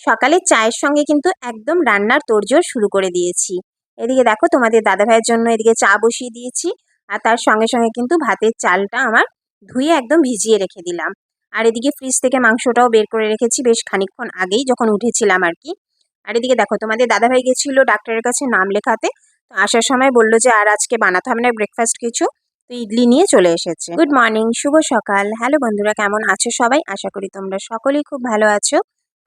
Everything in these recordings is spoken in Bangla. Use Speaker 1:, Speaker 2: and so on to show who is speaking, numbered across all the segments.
Speaker 1: সকালে চায়ের সঙ্গে কিন্তু একদম রান্নার তোড়জোড় শুরু করে দিয়েছি। এদিকে দেখো তোমাদের দাদাভাইয়ের জন্য এদিকে চা বসিয়ে দিয়েছি আর তার সঙ্গে সঙ্গে কিন্তু ভাতের চালটা আমার ধুয়ে একদম ভিজিয়ে রেখে দিলাম। আর এদিকে ফ্রিজ থেকে মাংসটাও বের করে রেখেছি বেশ খানিকক্ষণ আগেই যখন উঠেছিলাম আর কি। আর এদিকে দেখো তোমাদের দাদাভাই গেছিল ডাক্তারের কাছে নাম লেখাতে, তো আসার সময় বলল যে আর আজকে বানাতে হবে না ব্রেকফাস্ট কিছু, তো ইডলি নিয়ে চলে এসেছে। গুড মর্নিং শুভ সকাল। হ্যালো বন্ধুরা, কেমন আছো সবাই? আশা করি তোমরা সকলেই খুব ভালো আছো।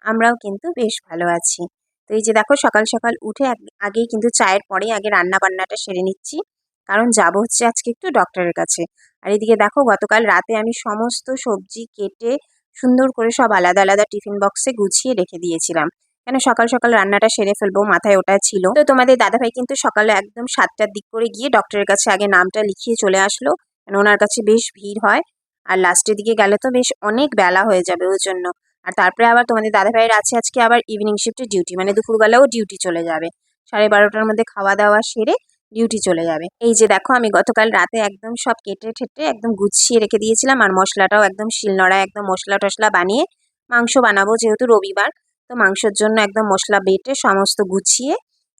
Speaker 1: আমরাও কিন্তু বেশ ভালো আছি। তো এই যে দেখো সকাল সকাল উঠে আগ- আগেই কিন্তু চায়ের পরে আগে রান্না বান্নাটা সেরে নিচ্ছি। কারণ যাব হচ্ছে আজকে একটু ডক্টরের কাছে। আর এদিকে দেখো গতকাল রাতে আমি সমস্ত সবজি কেটে সুন্দর করে সব আলাদা আলাদা টিফিন বক্সে গুছিয়ে রেখে দিয়েছিলাম। কেন সকাল সকাল রান্নাটা সেরে ফেলব মাথায় ওটা ছিল। তো তোমাদের দাদাভাই কিন্তু সকালে একদম সাতটার দিক করে গিয়ে ডক্টরের কাছে আগে নামটা লিখিয়ে চলে আসলো। কেন ওনার কাছে বেশ ভিড় হয়। আর লাস্টের দিকে গেলে তো বেশ অনেক বেলা হয়ে যাবে ওই জন্য। আর তারপরে আবার তোমাদের দাদাভাইয়ের আছে আজকে আবার ইভিনিং শিফটে ডিউটি মানে দুপুরবেলাও ডিউটি চলে যাবে। সাড়ে বারোটার মধ্যে খাওয়া দাওয়া সেরে ডিউটি চলে যাবে। এই যে দেখো, আমি গতকাল রাতে একদম সব কেটে ঠেটে একদম গুছিয়ে রেখে দিয়েছিলাম আর মশলাটাও একদম শিলনোড়া একদম মশলা টশলা বানিয়ে মাংস বানাবো যেহেতু রবিবার, তো মাংসের জন্য একদম মশলা বেটে সমস্ত গুছিয়ে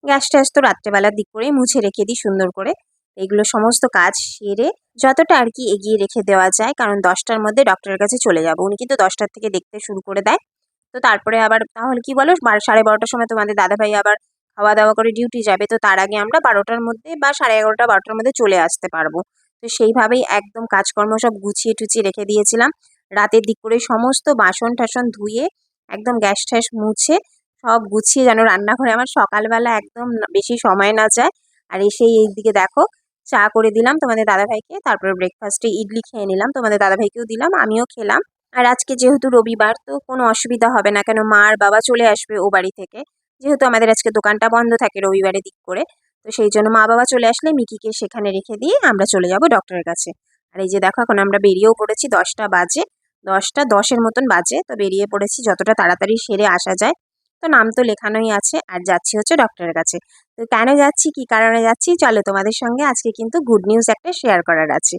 Speaker 1: গ্যাস ট্যাস তো রাত্রেবেলার দিক করেই মুছে রেখে দিই সুন্দর করে। এগুলো সমস্ত কাজ সেরে যতটা আর কি এগিয়ে রেখে দেওয়া যায়, কারণ দশটার মধ্যে ডক্টরের কাছে চলে যাব। উনি কিন্তু দশটার থেকে দেখতে শুরু করে দেয়। তো তারপরে আবার, তাহলে কি বলো? সাড়ে বারোটার সময় তোমাদের দাদাভাই আবার খাওয়া দাওয়া করে ডিউটি যাবে। তো তার আগে আমরা বারোটার মধ্যে বা সাড়ে এগারোটা, বারোটার মধ্যে চলে আসতে পারব। তো সেইভাবেই একদম কাজকর্ম সব গুছিয়ে টুচিয়ে রেখে দিয়েছিলাম। রাতের দিক করে সমস্ত বাসন টাসন ধুয়ে, একদম গ্যাস ট্যাস মুছে, সব গুছিয়ে যেন রান্নাঘরে আমার সকালবেলা একদম বেশি সময় না যায়। আর এসেই এই দিকে দেখো চা করে দিলাম তোমাদের দাদাভাইকে, তারপরে ব্রেকফাস্টে ইডলি খেয়ে নিলাম, তোমাদের দাদাভাইকেও দিলাম, আমিও খেলাম। আর আজকে যেহেতু রবিবার, তো কোনো অসুবিধা হবে না, কেন মা আর বাবা চলে আসবে ও বাড়ি থেকে। যেহেতু আমাদের আজকে দোকানটা বন্ধ থাকে রবিবারের দিক করে, তো সেই জন্য মা বাবা চলে আসলে মিকিকে সেখানে রেখে দিয়ে আমরা চলে যাব ডক্টরের কাছে। আর এই যে দেখো, এখন আমরা বেরিয়েও পড়েছি দশটা বাজে, দশটা দশের মতন বাজে, তো বেরিয়ে পড়েছি যতটা তাড়াতাড়ি সেরে আসা যায়। তো নাম তো লেখানোই আছে, আর যাচ্ছি হচ্ছে ডক্টরের কাছে। তো কেন যাচ্ছি, কি কারণে যাচ্ছি, চলো তোমাদের সঙ্গে আজকে কিন্তু গুড নিউজ একটা শেয়ার করার আছে।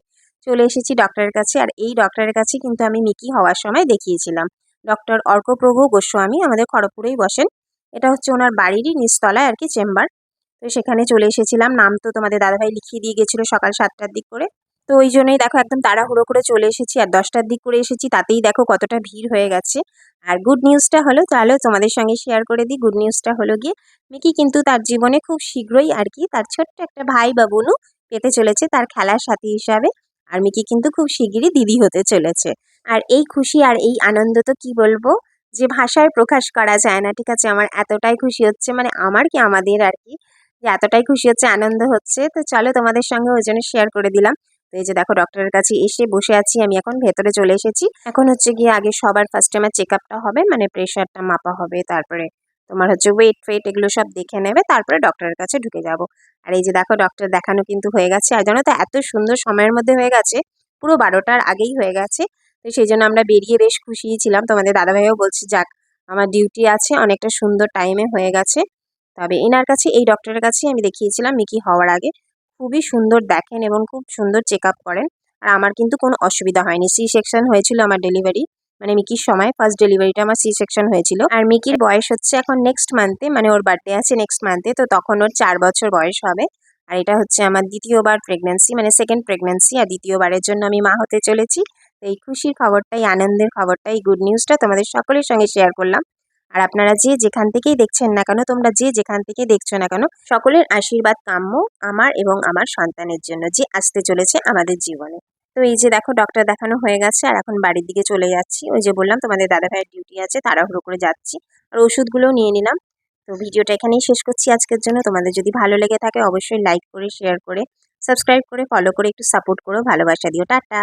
Speaker 1: চলে এসেছি ডক্টরের কাছে, আর এই ডক্টরের কাছে কিন্তু আমি মিকি হওয়ার সময় দেখিয়েছিলাম। ডক্টর অর্কপ্রভু গোস্বামী আমাদের খড়গপুরেই বসেন। এটা হচ্ছে ওনার বাড়িরই নিচতলায় আর কি চেম্বার তো সেখানে চলে এসেছিলাম। নাম তো তোমাদের দাদাভাই লিখিয়ে দিয়ে গেছিল সকাল সাতটার দিক করে। তো ওই জন্যই দেখো একদম তাড়াহুড়ো করে চলে এসেছি আর দশটার দিক করে এসেছি, তাতেই দেখো কতটা ভিড় হয়ে গেছে। আর গুড নিউজটা হলো, তাহলে তোমাদের সঙ্গে শেয়ার করে দিই। গুড নিউজটা হলো গিয়ে, মিকি কিন্তু তার জীবনে খুব শীঘ্রই আর কি তার ছোট্ট একটা ভাই বা বোনও পেতে চলেছে তার খেলার সাথী হিসাবে। আর মিকি কিন্তু খুব শিগগিরই দিদি হতে চলেছে। আর এই খুশি আর এই আনন্দ তো কি বলব, যে ভাষায় প্রকাশ করা যায় না, ঠিক আছে? আমার এতটাই খুশি হচ্ছে মানে আমার কি আমাদের আর কি, যে এতটাই খুশি হচ্ছে, আনন্দ হচ্ছে। তো চলো তোমাদের সঙ্গে ওই জন্য শেয়ার করে দিলাম। তো এই যে দেখো ডক্টরের কাছে এসে বসে আছি, আমি এখন ভেতরে চলে এসেছি। এখন হচ্ছে গিয়ে আগে সবার ফার্স্ট আমার চেক আপটা হবে মানে প্রেশারটা মাপা হবে, তারপরে তোমার হচ্ছে ওয়েট ফেট এগুলো সব দেখে নেবে, তারপরে ডক্টরের কাছে ঢুকে যাব। আর এই যে দেখো ডক্টর দেখানো কিন্তু হয়ে গেছে, আর জানো তো এত সুন্দর সময়ের মধ্যে হয়ে গেছে, পুরো বারোটার আগেই হয়ে গেছে। তো সেই জন্য আমরা বেরিয়ে বেশ খুশিই ছিলাম। তোমাদের দাদাভাইও বলছি, যাক, আমার ডিউটি আছে, অনেকটা সুন্দর টাইমে হয়ে গেছে। তবে এনার কাছে, এই ডক্টরের কাছেই আমি দেখিয়েছিলাম মিকি হওয়ার আগে। খুবই সুন্দর দেখেন এবং খুব সুন্দর চেক করেন। আর আমার কিন্তু কোনো অসুবিধা হয়নি। সি সেকশন হয়েছিল আমার ডেলিভারি মানে মিকির সময় ফার্স্ট ডেলিভারিটা আমার সি সেকশন হয়েছিল। আর মিকির বয়স হচ্ছে এখন নেক্সট মান্থে মানে ওর বার্থডে আছে নেক্সট মান্থে তো তখন ওর চার বছর বয়স হবে। আর এটা হচ্ছে আমার দ্বিতীয়বার প্রেগন্যান্সি মানে সেকেন্ড প্রেগন্যান্সি আর দ্বিতীয়বারের জন্য আমি মা হতে চলেছি। তো এই খুশির খবরটাই, আনন্দের খবরটাই গুড নিউজটা তোমাদের সকলের সঙ্গে শেয়ার করলাম। আর আপনারা যে যেখান থেকেই দেখছেন না কেন, তোমরা যে যেখান থেকে দেখছ না কেন, সকলের আশীর্বাদ কাম্য আমার এবং আমার সন্তানের জন্য যে আসতে চলেছে আমাদের জীবনে। তো এই যে দেখো ডক্টর দেখানো হয়ে গেছে আর এখন বাড়ির দিকে চলে যাচ্ছি। ওই যে বললাম, তোমাদের দাদা ভাইয়ের ডিউটি আছে, তাড়াহুড়ো করে যাচ্ছি। আর ওষুধগুলোও নিয়ে নিলাম। তো ভিডিওটা এখানেই শেষ করছি আজকের জন্য। তোমাদের যদি ভালো লেগে থাকে, অবশ্যই লাইক করে শেয়ার করে সাবস্ক্রাইব করে ফলো করে একটু সাপোর্ট করো। ভালোবাসা দিও। টাটা!